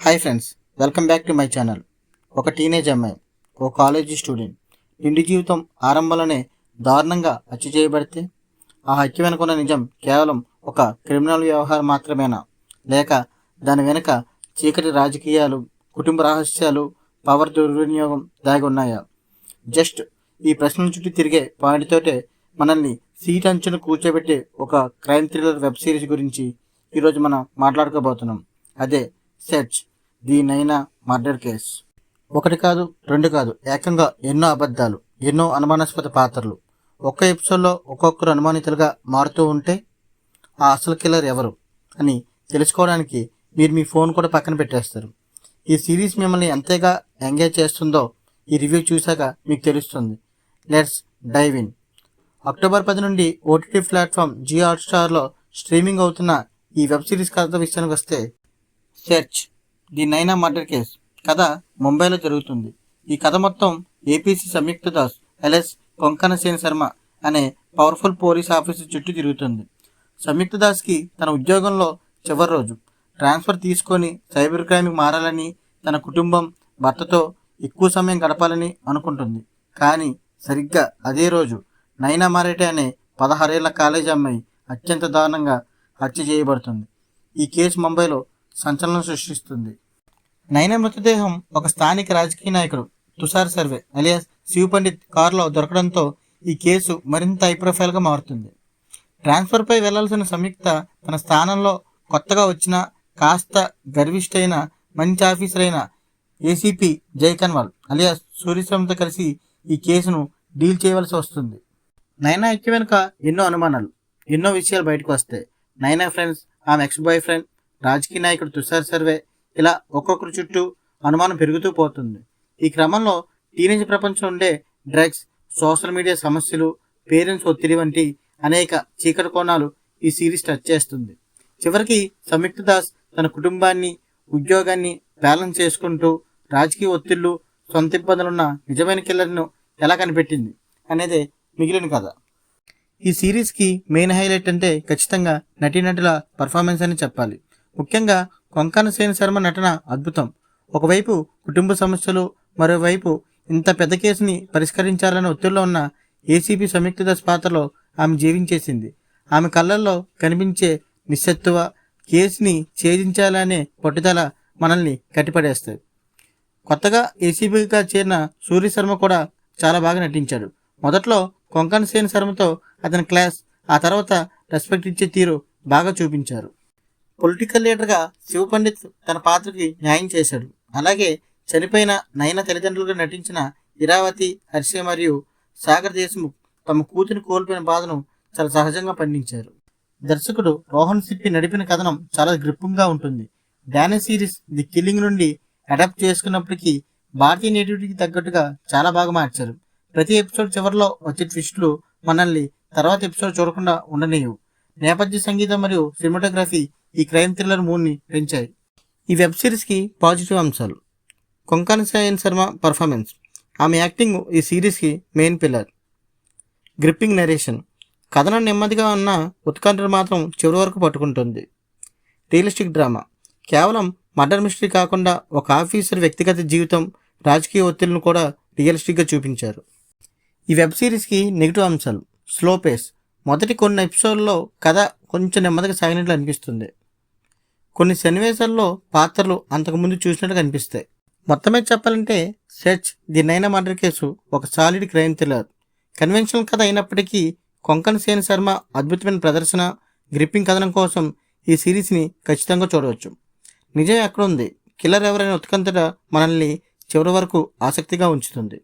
Hi friends welcome back to my channel ఒక teenage అమ్మాయి ఓ కాలేజీ స్టూడెంట్ నిండి జీవితం ఆరంభంలోనే దారుణంగా హత్య చేయబడితే ఆ హత్య వెనుకున్న నిజం కేవలం ఒక క్రిమినల్ వ్యవహారం మాత్రమేనా? లేక దాని వెనుక చీకటి రాజకీయాలు కుటుంబ రహస్యాలు పవర్ దుర్వినియోగం దాగి ఉన్నాయా? జస్ట్ ఈ ప్రశ్నల చుట్టూ తిరిగే పాయింట్తోటే మనల్ని సీట్ అంచును కూర్చోబెట్టే ఒక క్రైమ్ థ్రిల్లర్ వెబ్ సిరీస్ గురించి ఈరోజు మనం మాట్లాడుకోబోతున్నాం. అదే search. The Naina murder case. ఒకటి కాదు రెండు కాదు ఏకంగా ఎన్నో అబద్ధాలు ఎన్నో అనుమానాస్పద పాత్రలు. ఒక్క ఎపిసోడ్లో ఒక్కొక్కరు అనుమానితులుగా మారుతూ ఉంటే ఆ అసలు కిల్లర్ ఎవరు అని తెలుసుకోవడానికి మీరు మీ ఫోన్ కూడా పక్కన పెట్టేస్తారు. ఈ సిరీస్ మిమ్మల్ని ఎంతగా ఎంగేజ్ చేస్తుందో ఈ రివ్యూ చూశాక మీకు తెలుస్తుంది. Let's dive in. అక్టోబర్ పది నుండి ఓటీటీ ప్లాట్ఫామ్ జియో హాట్స్టార్లో స్ట్రీమింగ్ అవుతున్న ఈ వెబ్ సిరీస్ కథ విషయానికి వస్తే search. The Naina murder case. కథ ముంబైలో జరుగుతుంది. ఈ కథ మొత్తం ఏపీసీ సంయుక్త దాస్ ఎల్ఎస్ కొంకణసేన్ శర్మ అనే పవర్ఫుల్ పోలీస్ ఆఫీసర్ చుట్టూ తిరుగుతుంది. సంయుక్త దాస్కి తన ఉద్యోగంలో చివరి రోజు. ట్రాన్స్ఫర్ తీసుకొని సైబర్ క్రైమ్కి మారాలని తన కుటుంబం భర్తతో ఎక్కువ సమయం గడపాలని అనుకుంటుంది. కానీ సరిగ్గా అదే రోజు నైనా మారేటే అనే పదహారేళ్ళ కాలేజీ అమ్మాయి అత్యంత దారుణంగా హత్య చేయబడుతుంది. ఈ కేసు ముంబైలో సంచలనం సృష్టిస్తుంది. నైనా మృతదేహం ఒక స్థానిక రాజకీయ నాయకుడు తుషార్ సర్వే అలియాస్ శివ పండిత్ కారులో దొరకడంతో ఈ కేసు మరింత హైప్రొఫైల్గా మారుతుంది. ట్రాన్స్ఫర్పై వెళ్ళాల్సిన సంయుక్త తన స్థానంలో కొత్తగా వచ్చిన కాస్త గర్విష్టైన మంచి ఆఫీసర్ అయిన ఏసీపీ జై కన్వాల్ అలియాస్ సూర్యశ్రమతో కలిసి ఈ కేసును డీల్ చేయవలసి వస్తుంది. నైనా ఎక్కి వెనుక ఎన్నో అనుమానాలు ఎన్నో విషయాలు బయటకు వస్తాయి. నైనా ఫ్రెండ్స్ ఆమె ఎక్స్ బాయ్ ఫ్రెండ్ రాజకీయ నాయకుడు తుషార్ సర్వే ఇలా ఒక్కొక్కరి చుట్టూ అనుమానం పెరుగుతూ పోతుంది. ఈ క్రమంలో టీనేజ్ ప్రపంచం ఉండే డ్రగ్స్ సోషల్ మీడియా సమస్యలు పేరెంట్స్ ఒత్తిడి వంటి అనేక చీకటి కోణాలు ఈ సిరీస్ టచ్ చేస్తుంది. చివరికి సంయుక్త దాస్ తన కుటుంబాన్ని ఉద్యోగాన్ని బ్యాలెన్స్ చేసుకుంటూ రాజకీయ ఒత్తిళ్ళు సొంత ఇబ్బందులున్న నిజమైన కిల్లర్ను ఎలా కనిపెట్టింది అనేది మిగిలిన కథ. ఈ సిరీస్కి మెయిన్ హైలైట్ అంటే ఖచ్చితంగా నటీనటుల పర్ఫార్మెన్స్ అని చెప్పాలి. ముఖ్యంగా కొంకణ సేన శర్మ నటన అద్భుతం. ఒకవైపు కుటుంబ సమస్యలు మరోవైపు ఇంత పెద్ద కేసుని పరిష్కరించాలనే ఒత్తిడిలో ఉన్న ఏసీపీ సంయుక్త దాస్ పాత్రలో ఆమె జీవించేసింది. ఆమె కళ్ళల్లో కనిపించే నిస్సత్తువ కేసుని ఛేదించాలనే పట్టుదల మనల్ని కట్టిపడేస్తాయి కొత్తగా ఏసీబీగా చేరిన సూర్య శర్మ కూడా చాలా బాగా నటించాడు. మొదట్లో కొంకణ సేన్ శర్మతో అతని క్లాస్ ఆ తర్వాత రెస్పెక్ట్ ఇచ్చే తీరు బాగా చూపించారు. పొలిటికల్ లీడర్గా శివ పండిత్ తన పాత్రకి న్యాయం చేశాడు. అలాగే చనిపోయిన నయన తల్లిదండ్రులుగా నటించిన ఇరావతి హర్ష మరియు సాగర్ దేశ్ముఖ్ తమ కూతుని కోల్పోయిన బాధను చాలా సహజంగా పండించారు. దర్శకుడు రోహన్ సిప్పి నడిపిన కథనం చాలా గ్రిప్పంగా ఉంటుంది. డానీ సిరీస్ ది కిల్లింగ్ నుండి అడాప్ట్ చేసుకున్నప్పటికీ భారతీయ నేటివిటీకి తగ్గట్టుగా చాలా బాగా మార్చారు. ప్రతి ఎపిసోడ్ చివరిలో వచ్చే ట్విస్టులు మనల్ని తర్వాత ఎపిసోడ్ చూడకుండా ఉండనేయవు. నేపథ్య సంగీతం మరియు సినిమాటోగ్రఫీ ఈ క్రైమ్ థ్రిల్లర్ మూడ్ని పెంచాయి. ఈ వెబ్ సిరీస్కి పాజిటివ్ అంశాలు. కొంకణ సాయన్ శర్మ పర్ఫార్మెన్స్. ఆమె యాక్టింగ్ ఈ సిరీస్కి మెయిన్ పిల్లర్. Gripping narration. కథనం నెమ్మదిగా ఉన్న ఉత్కంఠను మాత్రం చివరి వరకు పట్టుకుంటుంది. Realistic drama. కేవలం మర్డర్ మిస్టరీ కాకుండా ఒక ఆఫీసర్ వ్యక్తిగత జీవితం రాజకీయ ఒత్తిళ్ళను కూడా రియలిస్టిక్గా చూపించారు. ఈ వెబ్ సిరీస్కి నెగిటివ్ అంశాలు. Slow pace. మొదటి కొన్ని ఎపిసోడ్లో కథ కొంచెం నెమ్మదిగా సాగినట్లు అనిపిస్తుంది. కొన్ని సన్నివేశాల్లో పాత్రలు అంతకుముందు చూసినట్టు కనిపిస్తాయి. మొత్తమే చెప్పాలంటే search the Naina murder case ఒక సాలిడ్ క్రైమ్ థ్రిల్లర్. కన్వెన్షనల్ కథ అయినప్పటికీ కొంకణ్ సేన్ శర్మ అద్భుతమైన ప్రదర్శన గ్రిప్పింగ్ కథనం కోసం ఈ సిరీస్ని ఖచ్చితంగా చూడవచ్చు. నిజం ఎక్కడుంది? కిల్లర్ ఎవరైనా ఉత్కంఠట మనల్ని చివరి వరకు ఆసక్తిగా ఉంచుతుంది.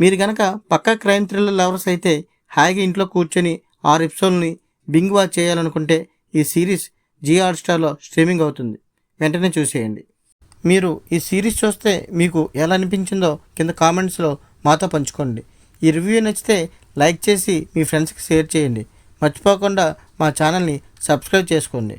మీరు గనక పక్కా క్రైమ్ థ్రిల్లర్ లవర్స్ అయితే హాయిగా ఇంట్లో కూర్చొని ఆరు ఎపిసోడ్ని బింగ్ వాచ్ చేయాలనుకుంటే ఈ సిరీస్ జీ హాట్స్టార్లో స్ట్రీమింగ్ అవుతుంది. వెంటనే చూసేయండి. మీరు ఈ సిరీస్ చూస్తే మీకు ఎలా అనిపించిందో కింద కామెంట్స్లో మాతో పంచుకోండి. ఈ రివ్యూ నచ్చితే లైక్ చేసి మీ ఫ్రెండ్స్కి షేర్ చేయండి. మర్చిపోకుండా మా ఛానల్ని సబ్స్క్రైబ్ చేసుకోండి.